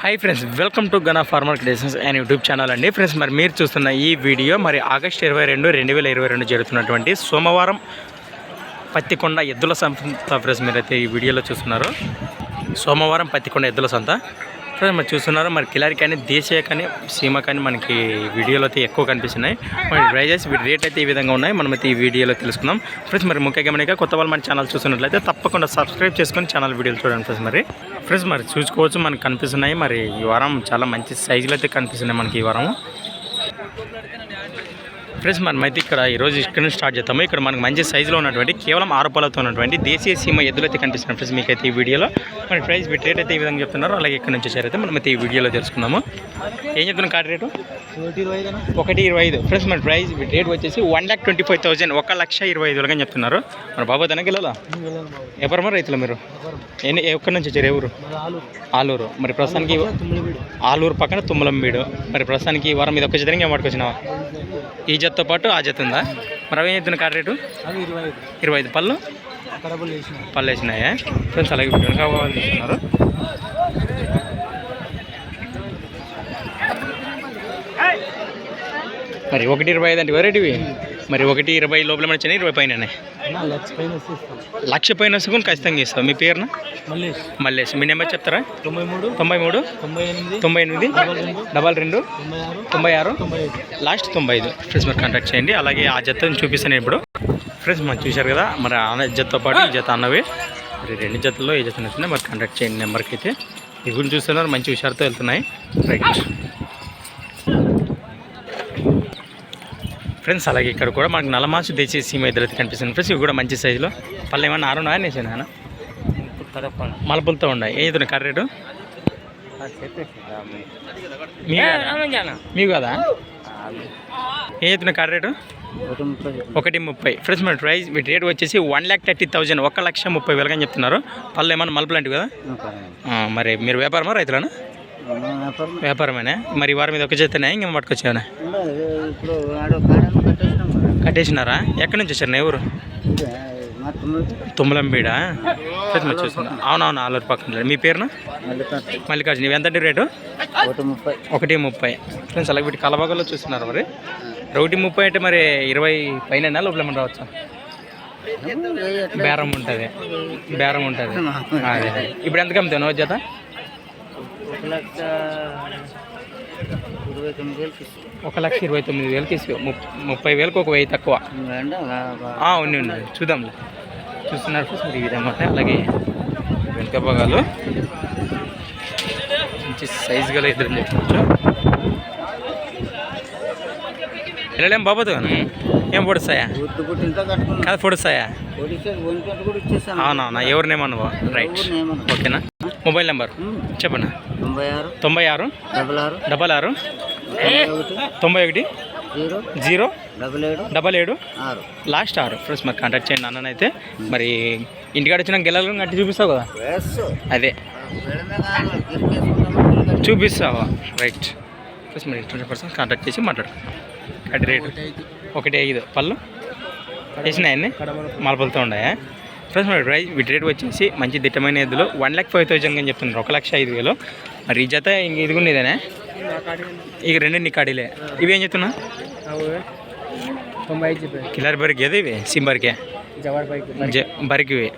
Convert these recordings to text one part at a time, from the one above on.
Hi friends welcome to Gana farmer creations and YouTube channel అండి. Friends మరి మీరు చూస్తున్న ఈ వీడియో మరి ఆగస్ట్ ఇరవై రెండు రెండు వేల ఇరవై రెండు జరుగుతున్నటువంటి సోమవారం పత్తికొండ ఎద్దుల సంత ఫ్రెండ్స్ మీరైతే ఈ వీడియోలో చూస్తున్నారు. సోమవారం పత్తికొండ ఎద్దుల సంత. ఫ్రెండ్స్ మరి చూస్తున్నారు మరి కిలారి కానీ దేశీయ కానీ సీమ కానీ మనకి వీడియోలో అయితే ఎక్కువ కనిపిస్తున్నాయి. మరి ప్రైజెస్ వీటి రేట్ అయితే ఈ విధంగా ఉన్నాయి. మనమైతే ఈ వీడియోలో తెలుసుకుందాం. ఫ్రెండ్స్ మరి ముఖ్యంగా మనకి కొత్త వాళ్ళు మన ఛానల్ చూస్తున్నట్లయితే తప్పకుండా సబ్స్క్రైబ్ చేసుకొని ఛానల్ వీడియోలు చూడండి ఫ్రెండ్స్ మరి. ఫ్రెండ్స్ మరి చూసుకోవచ్చు మనకు కనిపిస్తున్నాయి. మరి ఈ వారం చాలా మంచి సైజులు అయితే కనిపిస్తున్నాయి మనకి ఈ వారం ఫ్రెండ్స్ మనమైతే ఇక్కడ ఈరోజు ఇక్కడ నుంచి స్టార్ట్ చేస్తాము ఇక్కడ మనకు మంచి సైజులో ఉన్నటువంటి కేవలం ఆరోపాలతో ఉన్నటువంటి దేశీయ సీమ ఎద్దులు అయితే కనిపిస్తున్నాయి ఫ్రెండ్స్ మీకైతే ఈ వీడియోలో. మరి ప్రైస్ బిట్ రేట్ అయితే ఈ విధంగా చెప్తున్నారు అలాగే ఇక్కడ నుంచి వచ్చారైతే మనమైతే ఈ వీడియోలో తెలుసుకుందాము. ఏం చెప్తున్నాం కార్డు రేటు ఒకటి ఇరవై ఐదు. ఫ్రెండ్స్ మన ప్రైస్ రేట్ వచ్చేసి one lakh twenty five thousand ఒక లక్ష ఇరవై ఐదు వేలుగా చెప్తున్నారు. మన బాబు తనకి వెళ్ళాలా ఎవరమ్మా రైతులు మీరు? ఎన్ని ఎక్కడి నుంచి వచ్చారు ఎవరు ఆలూరు. మరి ప్రస్తుతానికి ఆలూరు పక్కన తుమ్మలంబీడు మరి ప్రస్తుతానికి ఈ వారం మీద ఒక చిత్రంగా పట్టుకొచ్చినావా ఈ జతతో పాటు ఆ జత ఉందా? మరి అవి చెప్తున్న కార్ రేటు? ఇరవై ఐదు. ఇరవై ఐదు. పళ్ళు? పళ్ళు వేసినాయా ఫ్రెండ్స్ అలాగే చూస్తున్నారు. మరి ఒకటి ఇరవై ఐదు అంటే వెరైటీవి మరి ఒకటి ఇరవై లోపల మన చిన్న ఇరవై పైన లక్ష పైన వస్తుకుని ఖచ్చితంగా ఇస్తాం. మీ పేరున? మల్లేష్. మీ నెంబర్ చెప్తారా? తొంభై మూడు. తొంభై మూడు. తొంభై ఎనిమిది. తొంభై ఎనిమిది. డబల్ రెండు. తొంభై ఆరు. లాస్ట్ తొంభై ఐదు. ఫ్రెండ్స్ మీరు కాంటాక్ట్ చేయండి. అలాగే ఆ జతను చూపిస్తాను ఇప్పుడు. ఫ్రెండ్స్ మనం చూశారు కదా మరి ఆ జతతో పాటు ఈ జత అన్నవి. మరి రెండు జతల్లో ఏ జత నచ్చిందో మరి కాంటాక్ట్ చేయండి నెంబర్కి అయితే. ఈ గురించి చూస్తున్నారు మంచి హుషారుతో వెళ్తున్నాయి. రైట్. ఫ్రెండ్స్ అలాగే ఇక్కడ కూడా మనకు నలమాసు దేశీ సీమ ఎదురైతే కనిపిస్తుంది. ఫ్రెండ్స్ ఇవి కూడా మంచి సైజులో. పళ్ళు ఏమన్నా ఆరున్నాయా నేసానా మలపులతో ఉన్నాయి. ఏ ఇతను కర్ర రేటు? మీ మీకు కదా? ఏ ఇతను కర్ర రేటు? ఒకటి ముప్పై. ఫ్రెండ్స్ మన ప్రైస్ వీటి రేట్ వచ్చేసి వన్ ల్యాక్ థర్టీ థౌజండ్. ఒక లక్ష ముప్పై వేలుగా అని చెప్తున్నారు. పళ్ళు ఏమన్నా మలుపు లాంటివి కదా? ఆ, మరి మీరు వ్యాపారమా రైతులనా? వ్యాపారమేనా? మరి ఈ వారం మీద ఒక చేతనే? ఇంకేం పట్టుకొచ్చావనా? కట్టేసినారా? ఎక్కడి నుంచి వచ్చారు? ఎవరు తుమ్మలంబీడ? చూస్తున్నా. అవునవును ఆలూరు పక్కన మీ పేరున? మల్లికార్జున. ఇవి ఎంతండి రేటు? ఒకటి ముప్పై. ఫ్రెండ్స్ అలాగే వీటి కలబాగల్లో చూస్తున్నారు మరి. ఒకటి ముప్పై అంటే మరి ఇరవై పైన లోపల ఏమన్నా రావచ్చా? బేరం ఉంటుంది. బేరం ఉంటుంది. అదే ఇప్పుడు ఎంత కమ్ముతావు? జత? ఇరవై తొమ్మిది వేలకి ఒక లక్ష ఇరవై తొమ్మిది వేలకి ముప్పై వేలకు ఒక వెయ్యి తక్కువ. ఉంది ఉంది. చూద్దాంలే చూస్తున్నారు ఈ విధంగా ఉంటాయి అలాగే వెనుక భాగాలు. మంచి సైజు గల ఇద్దరు చెప్పుకోవచ్చు వెళ్ళలేం బాబోదు ఏం పొడుస్తాయా? కాదు పొడుస్తాయా? అవునవునా ఎవరినేమనుకో రైట్. ఓకేనా? Mobile number? చెప్పండి తొంభై ఆరు తొంభై ఆరు డబల్ ఆరు డబల్ ఆరు తొంభై ఒకటి జీరో. జీరో? డబల్ ఏడు డబల్ ఏడు ఆరు. లాస్ట్ ఆరు. ఫ్రెండ్స్ మరి కాంటాక్ట్ చేయండి అన్ననైతే మరి ఇంటికాడ వచ్చిన గెలలు కట్టి చూపిస్తావు కదా? అదే. చూపిస్తావా? రైట్. ఫ్రెండ్స్ మరి ట్వంటీ పర్సెంట్ కాంటాక్ట్ చేసి మాట్లాడు కట్టి రేటు? ఒకటి ఐదు. పళ్ళు? వేసినాయన్ని మలపలతో ఉన్నాయా? ఫ్రెండ్స్ మరి ప్రైస్ వీటి రేట్ వచ్చేసి మంచి దిట్టమైన ఎద్దులు వన్ ల్యాక్ ఫైవ్ థౌజండ్ అని చెప్తున్నారు. ఒక లక్ష ఐదు వేలు. మరి ఈ జత ఇంక ఇది కూడా ఇదేనా? ఇక రెండు నీ కాడీలే ఇవి ఏం చెప్తున్నా? తొంభై కిలర్ బరికి ఏది ఇవి? సింబర్కే? బరికివి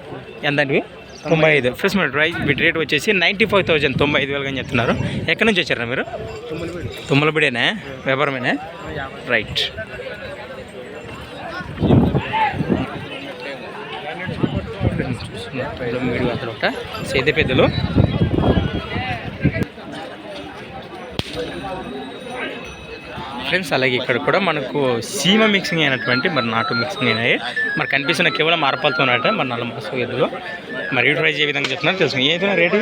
ఎంతంటివి తొంభై ఐదు. ఫ్రెండ్స్ మరి ప్రైస్ వీటి రేట్ వచ్చేసి నైంటీ ఫైవ్ థౌజండ్ తొంభై ఐదు వేలుగా అని చెప్తున్నారు. ఎక్కడి నుంచి వచ్చారా మీరు? తుమ్మలబిడేనా వ్యాపారమేనా? రైట్. మీరు అక్కడ ఒక సేద పెద్దలు. ఫ్రెండ్స్ అలాగే ఇక్కడ కూడా మనకు సీమ మిక్సింగ్ అయినటువంటి మరి నాటు మిక్సింగ్ అయినాయి. మరి కనిపిస్తున్న కేవలం అరపాలతో ఉన్నట్ట మరి నల్ల మాసం ఎద్దులు. మరి ఈ ప్రైజ్ ఏ విధంగా చెప్తున్నారు తెలుసు ఏదైనా రేటు?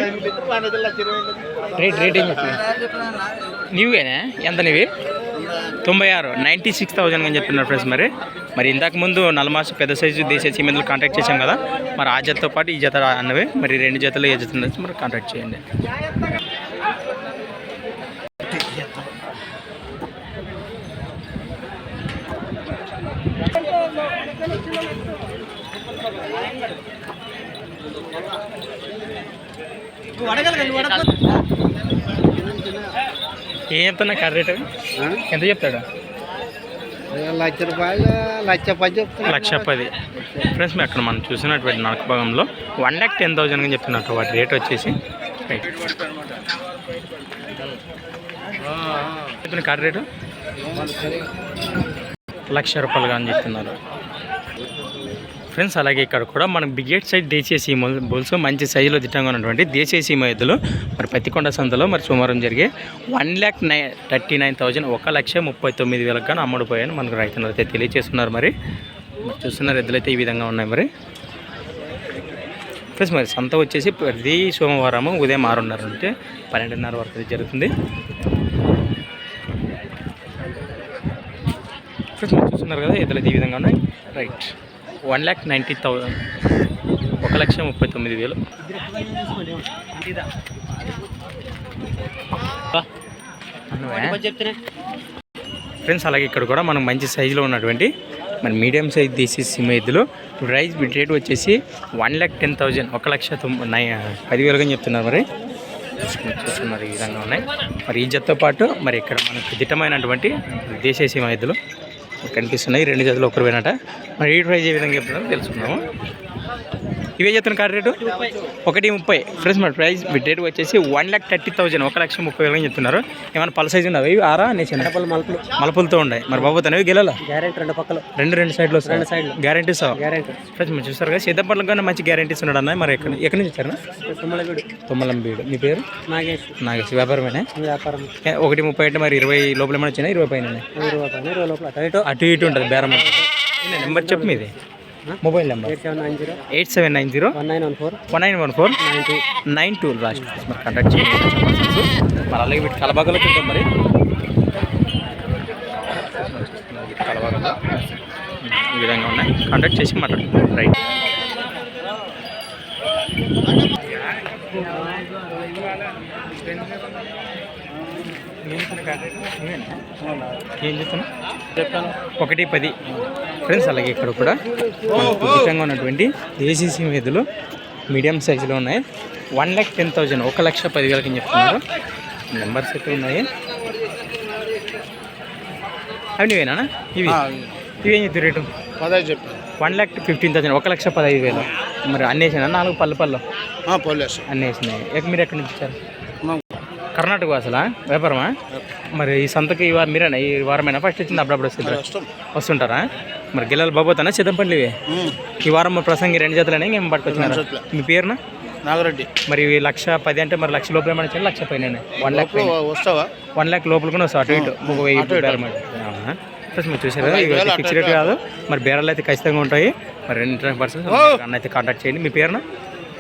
రేట్ రేట్ ఏం చెప్తున్నారు? నీవేనా ఎంత నీవి? తొంభై ఆరు. నైంటీ సిక్స్ థౌజండ్ అని చెప్తున్నారు ఫ్రెండ్స్ మరి. మరి ఇంతకు ముందు నలమాసు పెద్ద సైజు దేశీయ సీమెందులు కాంటాక్ట్ చేశాం కదా. మరి ఆ జతతో పాటు ఈ జత అన్నవి. మరి రెండు జతలు ఏ జత మరి కాంటాక్ట్ చేయండి. ఏం చెప్తున్నా కార్ రేట్? ఎంత చెప్తాడు? లక్ష రూపాయలు లక్ష పది చెప్తున్నా. లక్ష పది. ఫ్రెండ్స్ మీరు అక్కడ మనం చూసినటువంటి నడక భాగంలో వన్ ల్యాక్ టెన్ థౌజండ్ అని చెప్తున్నారు వాటి రేట్ వచ్చేసి. రైట్. చెప్పిన కార్ రేటు? లక్ష రూపాయలుగా అని చెప్తున్నారు. ఫ్రెండ్స్ అలాగే ఇక్కడ కూడా మనం బిగేట్ సైడ్ దేశీయ సీమ బుల్స్ మంచి సైజులో దిట్టంగా ఉన్నటువంటి దేశీయ సీమ ఎద్దులు. మరి పత్తికొండ సంతలో మరి సోమవారం జరిగే వన్ ల్యాక్ నై థర్టీ నైన్ థౌజండ్ ఒక లక్ష ముప్పై తొమ్మిది వేలకు కానీ అమ్ముడుపోయాయని మనకు రైతులు అయితే తెలియజేస్తున్నారు మరి. చూస్తున్నారు ఎద్దులు అయితే ఈ విధంగా ఉన్నాయి మరి. ఫ్రెండ్స్ మరి సంత వచ్చేసి ప్రతి సోమవారం ఉదయం ఆరున్నర నుండి పన్నెండున్నర వరకు అయితే జరుగుతుంది. ఫ్రెండ్స్ చూస్తున్నారు కదా ఎద్దులు అయితే ఈ విధంగా ఉన్నాయి. Right. One lakh ninety thousand ఒక లక్ష ముప్పై తొమ్మిది వేలు. ఫ్రెండ్స్ అలాగే ఇక్కడ కూడా మనం మంచి సైజులో ఉన్నటువంటి మన మీడియం సైజ్ తీసి సిమ్ ఎద్దులు ప్రైస్ బిట్ రేట్ వచ్చేసి వన్ ల్యాక్ టెన్ థౌజండ్ ఒక లక్ష తొమ్మిది నై పదివేలుగా చెప్తున్నారు మరి. చూస్తున్నారు ఈ విధంగా ఉన్నాయి. మరి ఈ జతతో పాటు మరి ఇక్కడ మనకు దిట్టమైనటువంటి దేశీయ సీమ ఎద్దులు కనిపిస్తున్నాయి. రెండు జతలు ఒకరు పోయినట. మరి ఈ ప్రైజ్ ఏ విధంగా చెప్తున్నారో తెలుసుకుందాము. ఇవే చెప్తున్న కార్ రేటు? ఒకటి ముప్పై. ఫ్రెండ్స్ మన ప్రైస్ రేట్ వచ్చేసి వన్ ల్యాక్ థర్టీ థౌజండ్ ఒక లక్ష ముప్పై వేలు చెప్తున్నారు. ఏమైనా పల సైజు ఉన్నవి ఆరా చిన్న మలుపులు. మలపులతో ఉన్నాయి. మరి బాబు తనవి గెలాల? గ్యారెంటీ రెండు పక్కలు. రెండు రెండు సైడ్లు రెండు సైడ్లు. గ్యారంటీస్ గ్యారెంటీ ఫ్రెండ్స్ మీరు చూస్తారు కదా సిద్ధపట్ల కన్నా మంచి గ్యారంటీస్ ఉన్నాడు అన్న. మరి ఎక్కడ ఎక్కడి నుంచి వచ్చారు? తుమ్మలగూడు తుమ్మలం బీడు. మీ పేరు? నాగేష్. నాగేసి వ్యాపారమేనా? వ్యాపారం. ఒకటి ముప్పై అంటే మరి ఇరవై లోపల ఏమైనా వచ్చినా ఇరవై పైన ఇరవై పని ఇరవై లోపల. అటు ఇటు. ఉంటుంది బేరం. నెంబర్ చెప్పు మీది. Mobile number. Eight seven nine zero. Eight seven nine zero. One nine one four. One nine one four. Nine two. Nine two last మరి కాంటాక్ట్ చేయండి. మరి అలాగే వీటి కలబాగలో చూద్దాం మరి. కలబాగలో. ఈ విధంగా ఉన్నాయి. కాంటాక్ట్ చేసి మాట్లాడుతున్నాం రైట్ ఏం చెప్తున్నా చెప్పాను ఒకటి పది. ఫ్రెండ్స్ అలాగే ఇక్కడ కూడా ఉచితంగా ఉన్నటువంటి ఏసీసీ మీదులు మీడియం సైజులో ఉన్నాయి. వన్ ల్యాక్ టెన్ థౌజండ్ ఒక లక్ష పదివేలకి చెప్తున్నారు? నెంబర్స్ అయితే ఉన్నాయి. అవి నువ్వేనా? ఇవి. ఇవి చెప్తారు రేటు? పదహైదు చెప్పాను వన్ ల్యాక్ ఫిఫ్టీన్ థౌసండ్ ఒక లక్ష పదహైదు వేలు. మరి అన్నేసినా నాలుగు పళ్ళు పళ్ళు? అన్నేసినాయి మీరు ఎక్కడి నుంచి వచ్చారు? కర్ణాటక అసలా వ్యాపారమా? మరి ఈ సంతకి ఈ వారం మీరేనా? ఈ వారమైనా? ఫస్ట్ వచ్చింది? అప్పుడప్పుడు వస్తుంది? వస్తుంటారా? మరి గిల్లలు బాబోతానా? ఇవి? ఈ వారం మా ప్రసంగి రెండు జతలనే ఇంకేం పట్టుకొచ్చినారా? మీ పేరున? నాగరెడ్డి. మరి లక్ష పది అంటే మరి లక్ష లోపల ఏమైనా లక్ష పైన వన్ ల్యాక్ వస్తావా? వన్ ల్యాక్ లోపల కూడా వస్తావు? అటు ఇటు? ఒక వెయ్యి బేరం అవునా? ప్లస్ మీరు చూసారు కదా ఫిక్స్ రేట్ కాదు. మరి బేరాలు అయితే ఖచ్చితంగా ఉంటాయి. మరి రెండు పర్సెంట్ అన్న అయితే కాంటాక్ట్ చేయండి. మీ పేరున?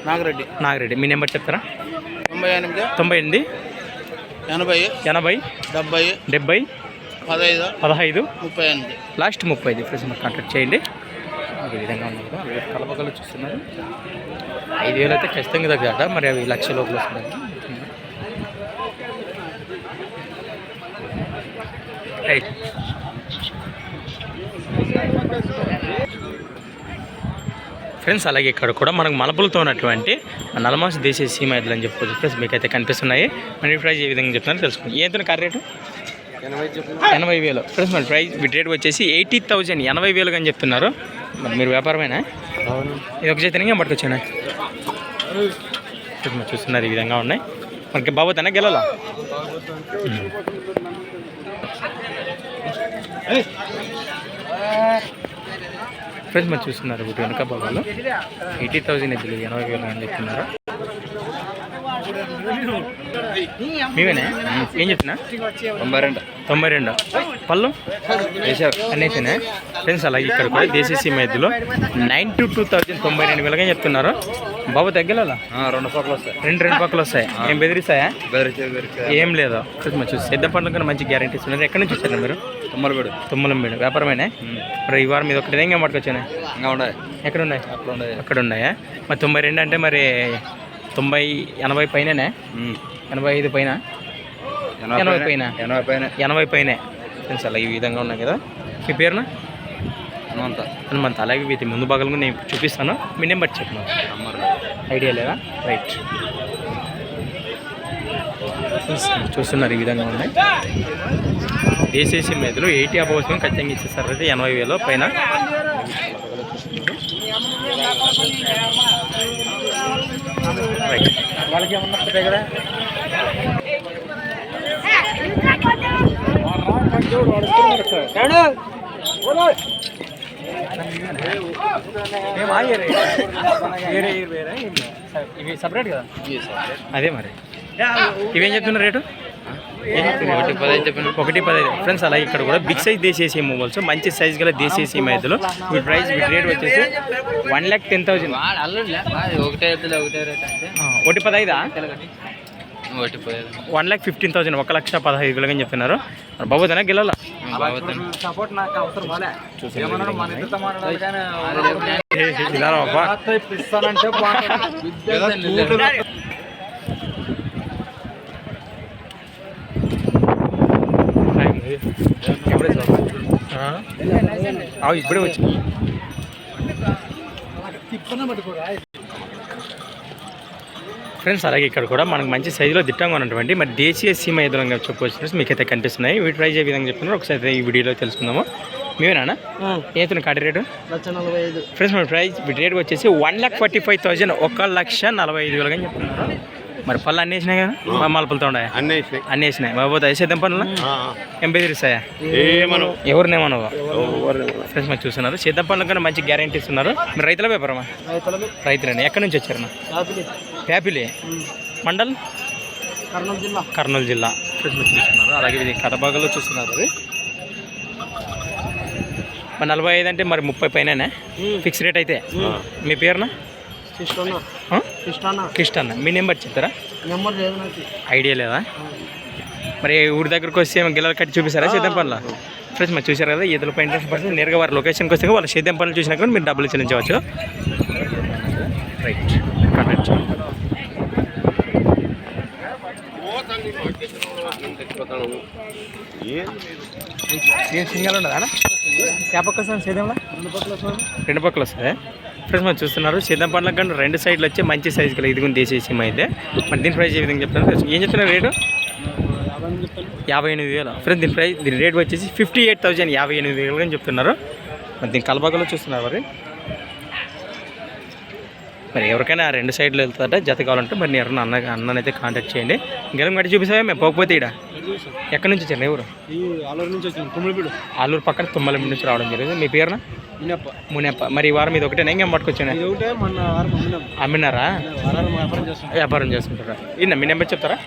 నాగరెడ్డి. నాగిరెడ్డి. మీ నెంబర్ చెప్తారా? తొంభై ఎనిమిది. తొంభై ఎనిమిది. ఎనభై ఎనభై డెబ్బై డెబ్బై పదహైదు పదహైదు ముప్పై ఎనిమిది. లాస్ట్ ముప్పై ఐదు. ఫ్రెండ్స్ మరి కాంటాక్ట్ చేయండి. ఈ విధంగా ఉంది. కదా అవి కలపకలు చూస్తున్నారు. ఐదు వేలు అయితే ఖచ్చితంగా తగ్గట మరి అవి లక్ష లోపల వస్తున్నాయి. రైట్ ఫ్రెండ్స్ అలాగే ఇక్కడ కూడా మనకు మలపులతో ఉన్నటువంటి నలమాస దేశీయ సీమ ఎద్దులు అని చెప్పుకోవచ్చు ఫ్రెండ్స్ మీకు అయితే కనిపిస్తున్నాయి. మరి ప్రైస్ ఏ విధంగా చెప్తున్నారు తెలుసుకోండి ఏంటో కార్ రేటు? ఎనభై చెప్పు వేలు. ఫ్రెండ్స్ మరి ప్రైస్ బిట్ రేట్ వచ్చేసి ఎయిటీ థౌజండ్ ఎనభై వేలుగా అని చెప్తున్నారు. మరి మీరు వ్యాపారమేనా? ఇది ఒక చేతనే పట్టుకొచ్చానా? చూస్తున్నారు ఈ విధంగా ఉన్నాయి. మనకి బాబోతానా గెలలా ఫ్రెండ్స్ మరి చూస్తున్నారు వీటి వెనక బాబాలో ఎయిటీ థౌజండ్ ఎద్దులు ఎనభై వేలు అని చెప్తున్నారు. మీవేనా? ఏం చెప్తున్నా తొంభై రెండు. తొంభై రెండు. పళ్ళు? అనేసినా ఫ్రెండ్స్ అలాగే ఇక్కడ కూడా దేశీయ సీమ ఎద్దులు నైన్ టు టూ థౌజండ్ తొంభై రెండు వేలుగా చెప్తున్నారు. బాబు తగ్గలేలా రెండు పక్కలు వస్తాయి. రెండు రెండు పక్కలు వస్తాయి. ఏం బెదిరిస్తాయా? ఏం లేదు? ఫ్రెండ్స్ మరి చూసి సిద్ధ పండ్ల కన్నా మంచి గ్యారంటీస్ ఉన్నారు ఎక్కడి నుంచి వచ్చారు మీరు? తొమ్మలబెడు. తుమ్మలం మేడం వ్యాపారమేనా మరి ఈ వారం మీద ఒకటి ఏం పట్టుకొచ్చాను? ఇంకా ఉన్నాయి. ఎక్కడ ఉన్నాయి అట్లా ఉన్నాయి అక్కడ ఉన్నాయా మరి తొంభై రెండు అంటే మరి తొంభై ఎనభై పైననే? ఎనభై ఐదు పైన? ఎనభై పైన. ఎనభై పైన. ఎనభై పైనే. ఫ్రెండ్స్ అలా ఈ విధంగా ఉన్నాయి కదా. మీ పేరున? హనుమంత. హనుమంత్. అలాగే వీటి ముందు భాగాలు నేను చూపిస్తాను. మీ నెంబర్ చెప్పను ఐడియా లేదా? రైట్. చూస్తున్నారు ఈ విధంగా ఉన్నాయి. దేశీయ మేతలు ఎయిటీ అబౌస్ ఖచ్చితంగా ఇచ్చేస్తారు అయితే ఎనభై వేలు పైన. వాళ్ళకి ఏమన్నా ఇవి సపరేట్ కదా? అదే మరి. ఇవేం చెప్తున్నారు రేటు? ఒకటి పదహైదు. ఫ్రెండ్స్ అలాగే ఇక్కడ కూడా బిగ్ సైజ్ దేశీయ మొబైల్స్ మంచి సైజ్ గల దేశీయ మైదులు వీటి ప్రైస్ వీటి రేట్ వచ్చేసి వన్ ల్యాక్ టెన్ అల్లుడులే ఒకటే పదహైదా? వన్ ల్యాక్ ఫిఫ్టీన్ థౌసండ్ ఒక లక్ష పదహైదు వేలుగా అని చెప్తున్నారు. బాబోదనా గెలాల సపోర్ట్ నాకు అవసరం బాలే ఏమన్నాడు? మన ఇద్దరితో మాట్లాడాలి కానీ ఇలా ఎప్పుడే ఇప్పుడే వచ్చింది ఫ్రెండ్స్ అలాగే ఇక్కడ కూడా మనకు మంచి సైజులో దిట్టంగా ఉన్నటువంటి మరి దేశీయ సీమ ఎదురంగా చెప్పుకోవచ్చు ఫ్రెండ్స్ మీకైతే కనిపిస్తున్నాయి. వీటి ప్రైజ్ ఏ విధంగా చెప్తున్నారు? ఒకసారి ఈ వీడియోలో తెలుసుకుందాము. మేమేనా ఏతున్న కాటి రేటు? ఫ్రెండ్స్ మన ప్రైస్ వీటి రేట్ వచ్చేసి one lakh forty five thousand ఒక లక్ష నలభై ఐదు వేలుగా చెప్తున్నారు. మరి పళ్ళు అన్నీ వేసినాయి కదా? మా మలుపులతో ఉన్నాయా అన్నీ వేసినాయి. అన్నీ వేసినాయి. బాబోతే సిద్ధం పనులు? ఏం బెదిరిస్తాయా ఏమను ఫ్రెండ్స్ మరి చూస్తున్నారు. సిద్ధం పనులు కన్నా మంచి గ్యారంటీ ఇస్తున్నారు. మీరు రైతుల వ్యాపారమా? రైతులండి ఎక్కడి నుంచి వచ్చారు ప్యాపిలి మండల్? కర్నూలు జిల్లా. కర్నూలు జిల్లా. చూస్తున్నారు. అలాగే ఇది కడబాగలో చూస్తున్నారు అది. మరి నలభై ఐదు అంటే మరి ముప్పై పైన ఫిక్స్ రేట్ అయితే. మీ పేరునా? కృష్ణ మీ నెంబర్ చెప్తారా? నెంబర్ లేదు నాకు. ఐడియా లేదా? మరి ఊరి దగ్గరకు వస్తే ఏమో గిల్లలు కట్టి చూపిస్తారా పనుల ఫ్రెండ్స్ మరి చూసారు కదా ఈతలపై ఇంట్రెస్ట్ పడితే నేరుగా వారి లొకేషన్కి వస్తే వాళ్ళ చూసినా కూడా మీరు డబ్బులు చెల్లించవచ్చు. రైట్ చేయండి. ఏం సింగల్ ఉండదా సేద్యంలో రెండు పక్కలు వస్తుంది. ఫ్రెండ్స్ మనం చూస్తున్నారు. సేద్యం పండ్ల రెండు సైడ్లు వచ్చి మంచి సైజు కలిగి ఇది తీసేసి అయితే. మరి దీని ప్రైస్ ఏ విధంగా చెప్తాను ఏం చెప్తున్నారు రేటు? యాభై ఎనిమిది వేలు. ఫ్రెండ్స్ దీని ప్రైస్ దీని రేట్ వచ్చేసి ఫిఫ్టీ ఎయిట్ థౌజండ్ యాభై ఎనిమిది వేలు అని చెప్తున్నారు. మరి దీని కలబాగలో చూస్తున్నారు మరి. మరి ఎవరికైనా రెండు సైడ్లు వెళ్తారంటే జత కావాలంటే మరి నేను అన్న అన్ననైతే కాంటాక్ట్ చేయండి. గెలం గట్టి చూపిస్తావా? మేము పోకపోతే ఇక్కడ ఎక్కడి నుంచి వచ్చారు? ఎవరు? ఈ ఆలూరు నుంచి కుమ్మిడిపీడు ఆలూరు పక్కన తుమ్మల నుంచి రావడం జరిగింది. మీ పేరున? మినప్ప. మునేప్ప. మరి ఈ వారం ఇది ఒకటేనా? ఇంకేం పట్టుకొచ్చాను ఇది ఒకటే మొన్న వారం అమ్మినాం. అమ్మినారా? వ్యాపారం చేస్తాం వ్యాపారం చేసుకుంటారా ఇన్న మీ నెంబర్ చెప్తారా?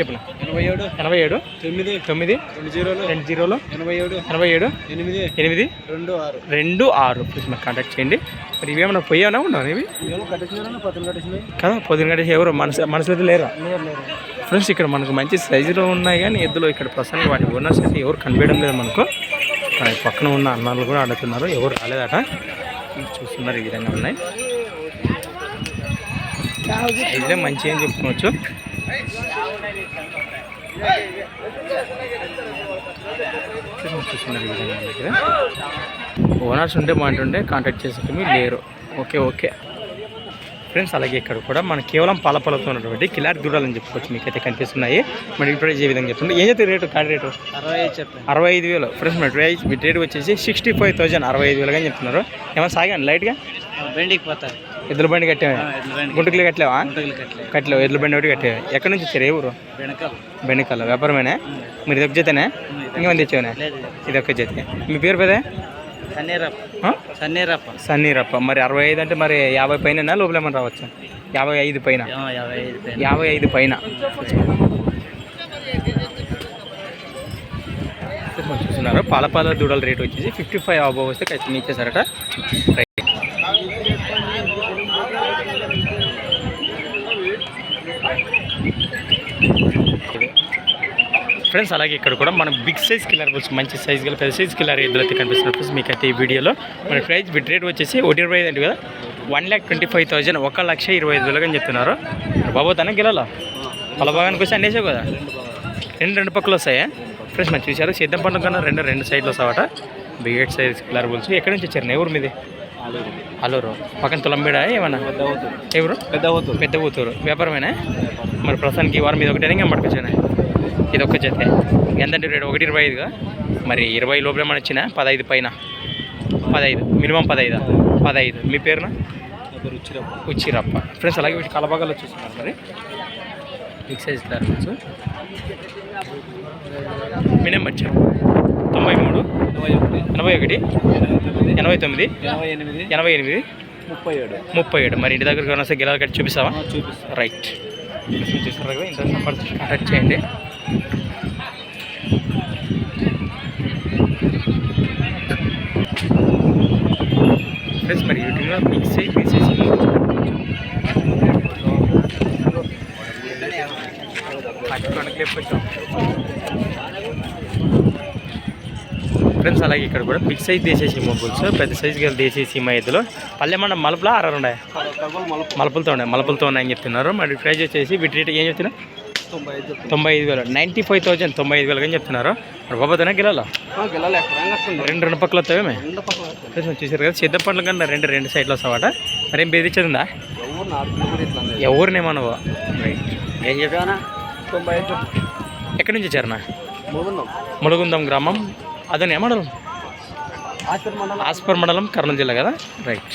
చెప్పిన? ఎనభై ఏడు. ఎనభై ఏడు. తొమ్మిది. తొమ్మిది. రెండు జీరోలు. రెండు జీరోలు. ఎనభై ఏడు. ఎనభై ఏడు. ఎనిమిది. ఎనిమిది. రెండు ఆరు. రెండు ఆరు. ప్లీజ్ మాకు కాంటాక్ట్ చేయండి. మరి ఇవేమన్నా పోయానా? ఉండవు ఇవి? కదా పొద్దున గంట ఎవరు? మనసు మనసులో లేరా? లేరు లేరు. ఫ్రెండ్స్ ఇక్కడ మనకు మంచి సైజులో ఉన్నాయి కానీ ఎద్దులో ఇక్కడ ప్రస్తుతానికి వాటి ఓనర్స్ అయితే ఎవరు కనిపించడం లేదు మనకు. పక్కన ఉన్న అన్నాలు కూడా అడుగుతున్నారు. ఎవరు రాలేదట. చూస్తున్నారు ఈ విధంగా ఉన్నాయి. ఇదే మంచి అని చెప్పుకోవచ్చు. చూస్తున్నారు ఈ విధంగా ఓనర్స్ ఉంటే బాగుంటుండే కాంటాక్ట్ చేసేటమి లేరు. Okay okay. ఫ్రెండ్స్ అలాగే ఇక్కడ కూడా మన కేవలం పాలపలతో ఉన్నటువంటి కిలార్ దూరాలు అని చెప్పుకోవచ్చు మీకైతే కనిపిస్తున్నాయి. మరి ఇప్పుడు ఏ విధంగా చెప్తుంది. ఏం చెప్తే రేటు కార్డు రేటు? అరవై ఐదు వేలు. ఫ్రెండ్స్ మీ ప్రైస్ మీ రేట్ వచ్చేసి సిక్స్టీ ఫైవ్ థౌసండ్ అరవై ఐదు వేలుగా చెప్తున్నారు. ఏమైనా సాగాను లైట్గా? బెండికి పోతాయి ఎద్దుల బండి కట్టావా? గుంటుకులు కట్టలేవా? కట్టలేవు. ఎద్దుల బండి ఒకటి కట్టేవా? ఎక్కడి నుంచి వచ్చారు? ఏ ఊరు? బెండికల్ వ్యాపారమేనా? మీరు ఇది ఒక జతనే ఇంకేమైనా తెచ్చావనే? ఇది ఒక జత. మీ పేరు పెదే సన్నీరప్ప. మరి అరవై ఐదు అంటే మరి యాభై పైన లోపల ఏమైనా రావచ్చు? యాభై ఐదు పైన. యాభై ఐదు పైన. యాభై ఐదు పైన. చూస్తున్నారు? పాలపాల దూడల రేట్ వచ్చేసి ఫిఫ్టీ ఫైవ్ అబవ్ వస్తే ఖచ్చితంగా ఇచ్చేసారట ఫ్రెండ్స్ అలాగే ఇక్కడ కూడా మనం బిగ్ సైజ్ కిల్లర్ బుల్స్ మంచి సైజ్ గల పెద్ద సైజ్ కిల్లర్ ఎద్దులు అయితే కనిపిస్తున్నారు ఫ్రెండ్స్ మీకు అయితే ఈ వీడియోలో మన ప్రైస్ బిట్ రేట్ వచ్చేసి ఒకటి ఇరవై ఐదు కదా? One lakh twenty five thousand ఒక లక్ష ఇరవై ఐదు వేలుగా అని చెప్తున్నారు. బాబు తన గిలలో పొల భాగానికి వస్తే అనేసావు కదా? రెండు రెండు పక్కలు వస్తాయా? ఫ్రెండ్స్ మనం చూశారు సిద్ధం పండుగ కన్నా రెండు రెండు సైడ్లు వస్తావట. బిగ్ సైజ్ కిల్లర్ బుల్స్ ఎక్కడి నుంచి వచ్చారు? ఎవరు మీది? అల్లూరు. పక్కన తులంబీడ ఏమన్నా? ఎవరు పెద్ద అవుతుంది పెద్ద ఊతూరు వ్యాపారమేనా? మరి ప్రస్తుతానికి ఈ వారం ఇది ఒకటే ఇంకా పట్టుకొచ్చాను? ఇది ఒక్క జతే ఎంతంటే రేటు? ఒకటి ఇరవై ఐదుగా? మరి ఇరవై లోపల మన ఇచ్చిన పదహైదు పైన. పదహైదు. మినిమం పదహైదు? పదహైదు. మీ పేరున? ఉచ్చిరప్ప. ఫ్రెండ్స్ అలాగే వీటి కలబాగాలో చూస్తున్నారు మరి. బిగ్ సైజ్ క్లాస్ మీ నెంబర్ చెప్పు. తొంభై మూడు. ఎనభై ఒకటి. ఎనభై తొమ్మిది. ఎనభై ఎనిమిది. ఎనభై ఎనిమిది. ముప్పై ఏడు. ముప్పై ఏడు. మరి ఇంటి దగ్గరికి వస్తే గిలాలు కట్టి చూపిస్తావా? రైట్ చూసారు కదా? ఇంట్రెస్ట్ నెంబర్ కాంటాక్ట్ చేయండి. ఫ్రెండ్స్ మరి యూట్యూబ్లో మిక్స్ అయ్యి తీసేసి ఫ్రెండ్స్ అలాగే ఇక్కడ కూడా బిగ్ సైజ్ దేశీయ మొబైల్స్ పెద్ద సైజ్ గల దేశీయ సీమ ఎద్దులు పల్లెమండ మలుపులా ఆరు ఉన్నాయి. మలుపులతో ఉన్నాయి మలుపులతో ఉన్నాయని చెప్తున్నారు. మరి ప్రైజ్ వచ్చేసి వీటి రేట్ ఏం చెప్తున్నా తొంభై ఐదు వేలు. నైంటీ ఫైవ్ థౌసండ్ తొంభై ఐదు వేలు అని చెప్తున్నారు? మరి బాబాతోనే గిలాలో? రెండు రెండు పక్కల వస్తావేమే చూసారు కదా సిద్ధ పండ్ల కన్నా రెండు రెండు సైడ్లు వస్తావాట మరి బెదిరించదుందా ఎవరు నాలుగు కూడా ఇట్లా ఎవరినేమనవు రైట్ ఏం చెప్పావనా తొంభై ఐదు ఎక్కడి నుంచి వచ్చారనా మూడున్నాం ములుగుందం గ్రామం. అదని మండలం? ఆస్పర్ మండలం కర్నూలు జిల్లా కదా? రైట్.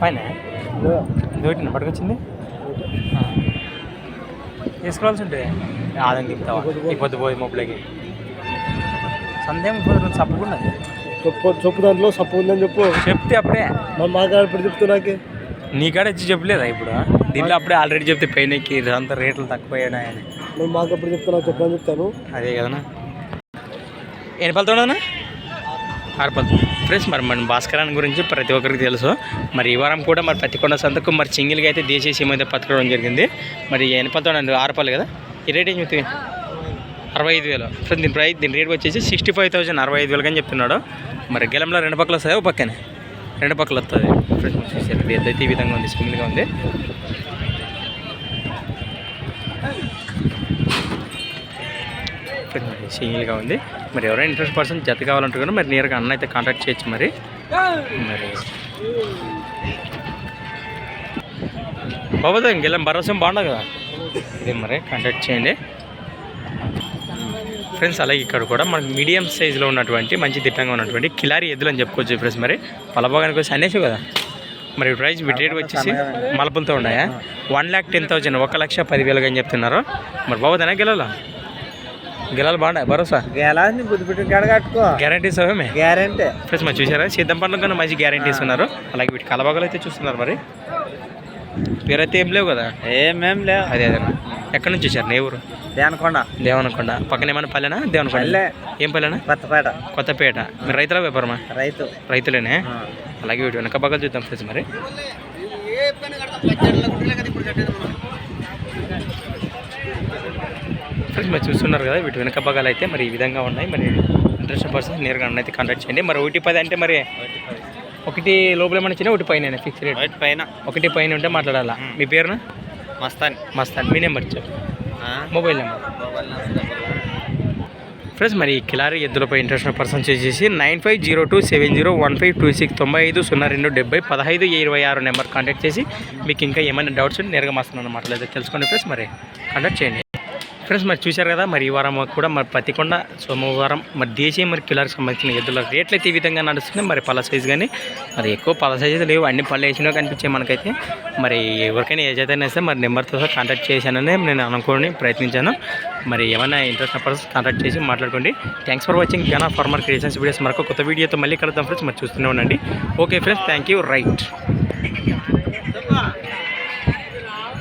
పైన? దోటిని పట్టుకొచ్చింది. ఆ. తీసుకోవాల్సి ఉంటే. ఆదని తిప్పుతావా? ఈ పొద్దు పోయి మొబ్బులకి సందేహం పొద్దు తప్పకుండా చెప్పు చెప్పు దాంట్లో సప్పు ఉందని చెప్పు. చెప్తే అప్పుడే. మాకు ఇప్పుడు చెప్తున్నాకి నీ కాడ వచ్చి చెప్పలేదా ఇప్పుడు? దీంట్లో అప్పుడే ఆల్రెడీ చెప్తే పైన ఎక్కి అంత రేట్లు తక్కువయ్యాయని మరి మాకు ఎప్పుడు చెప్తున్నా చెప్పని చెప్తాను. అదే కదనా ఎన్ని పలుతుండనా ఆరు పలు ఫ్రెండ్స్ మరి మన భాస్కరాన్ని గురించి ప్రతి ఒక్కరికి తెలుసు. మరి ఈ వారం కూడా మరి పత్తికొండ సంతకు మరి సింగిల్గా అయితే దేశీయ సీమ అయితే పట్టుకోవడం జరిగింది. మరి ఎన్ని పలుతుండండి ఆరు పాలు కదా? ఈ రేట్ ఏం చెప్తుంది? అరవై ఐదు వేలు. ఫ్రెండ్స్ దీని ప్రైస్ దీని రేట్ వచ్చేసి సిక్స్టీ ఫైవ్ థౌసండ్ అరవై ఐదు వేలు అని చెప్తున్నాడు. మరి గెలంలో రెండు పక్కలు వస్తాయి? ఓ పక్కనే. రెండు పక్కలు వస్తుంది ఫ్రెండ్స్ చూసారు ఏదైతే ఈ విధంగా ఉంది సింగిల్గా ఉంది. సింగిల్గా ఉంది. మరి ఎవరైనా ఇంట్రెస్ట్ పర్సన్ జత కావాలంటే కూడా మరి నేరుగా అన్న అయితే కాంటాక్ట్ చేయొచ్చు మరి. మరి బాబోదా ఇంకెళ్ళం. భరోసా బాగుండదు కదా? ఇది మరి కాంటాక్ట్ చేయండి. ఫ్రెండ్స్ అలాగే ఇక్కడ కూడా మనకు మీడియం సైజులో ఉన్నటువంటి మంచి దిట్టంగా ఉన్నటువంటి కిలారి ఎద్దులు అని చెప్పుకోవచ్చు ఫ్రెండ్స్ మరి. పొలభాగానికి వచ్చి అనేసి కదా? మరి ప్రైస్ బిట్ వచ్చేసి మలపులతో ఉన్నాయా? వన్ ల్యాక్ టెన్ థౌజండ్ ఒక లక్ష పదివేలుగా అని చెప్తున్నారు. మరి బాబోదేనా వెళ్ళాలా గెలాలి బాగున్నాయి భరోసా గెలాన్ని బుద్ధి పెట్టి గడగట్టుకో గ్యారంటీస్ అవే గ్యారంటీ ఫ్రెండ్స్ మరి చూసారా సిద్ధం పండ్ల కన్నా మంచి గ్యారంటీస్ ఉన్నారు అలాగే వీటి కలబాగలు అయితే చూస్తున్నారు మరి పేరైతే ఏం లేవు కదా ఏమేం లేవు అదే అదే ఎక్కడి నుంచి వచ్చారు నే ఊరు దేనకొండ దేవనకొండ పక్కన ఏమైనా పల్లెనా దేవనకొండ. ఏం పల్లెనా కొత్తపేట కొత్తపేట మీరు రైతుల వ్యాపారమా రైతు రైతులేనే అలాగే వీటి వెనక బాగా చూద్దాం ఫ్రెండ్స్ మరి ఫ్రెండ్స్ మరి చూస్తున్నారు కదా వీటి వెనక భాగాలు అయితే మరి ఈ విధంగా ఉన్నాయి. మరి ఇంట్రెస్ట్ పర్సన్ నేరుగా అయితే కాంటాక్ట్ చేయండి. మరి ఒకటి పది అంటే మరి ఒకటి లోపల ఏమైనా ఇచ్చినా ఒకటి పైన ఫిక్స్ రేట్ వైట్ పైన. ఒకటి పైన ఉంటే మాట్లాడాలా? మీ పేరున? మస్తాన్. మస్తాన్. మీ నెంబర్ చెప్పు. మొబైల్ నెంబర్ ఫ్రెండ్స్ మరి ఈ కిలారి ఎద్దులపై ఇంట్రెస్ట్ ఉన్న పర్సన్స్ వచ్చేసి nine five zero two seven zero one five two six తొంభై ఐదు సున్నా రెండు డెబ్బై పదహైదు ఇరవై ఆరు నెంబర్ కాంటాక్ట్ చేసి మీకు ఇంకా ఏమైనా డౌట్స్ ఉంటే నేరుగా మాస్తున్నాను అన్నమాట లేదా తెలుసుకోండి. ఫ్రెండ్స్ మరి కాంటాక్ట్ చేయండి. ఫ్రెండ్స్ మరి చూశారు కదా మరి ఈ వారం కూడా మరి పతికొండ సోమవారం మరి దేశీయ మరి కిలారికి సంబంధించిన ఎద్దుల రేట్లు అయితే ఈ విధంగా నడుస్తున్నాయి. మరి పళ్ళ సైజు కానీ మరి ఎక్కువ పళ్ళ సైజు లేవు. అన్ని పళ్ళు వేసినా కనిపించాయి మనకైతే. మరి ఎవరికైనా ఏ జత వేస్తే మరి నెంబర్తో కాంటాక్ట్ చేశానని నేను అనుకోని ప్రయత్నించాను. మరి ఏమైనా ఇంట్రెస్ట్ పర్సన్స్ కాంటాక్ట్ చేసి మాట్లాడుకోండి. Thanks for watching Gana farmer creations videos మరొక కొత్త వీడియోతో మళ్ళీ కలుద్దాం ఫ్రెండ్స్. మరి చూస్తూనే ఉండండి. Okay friends thank you right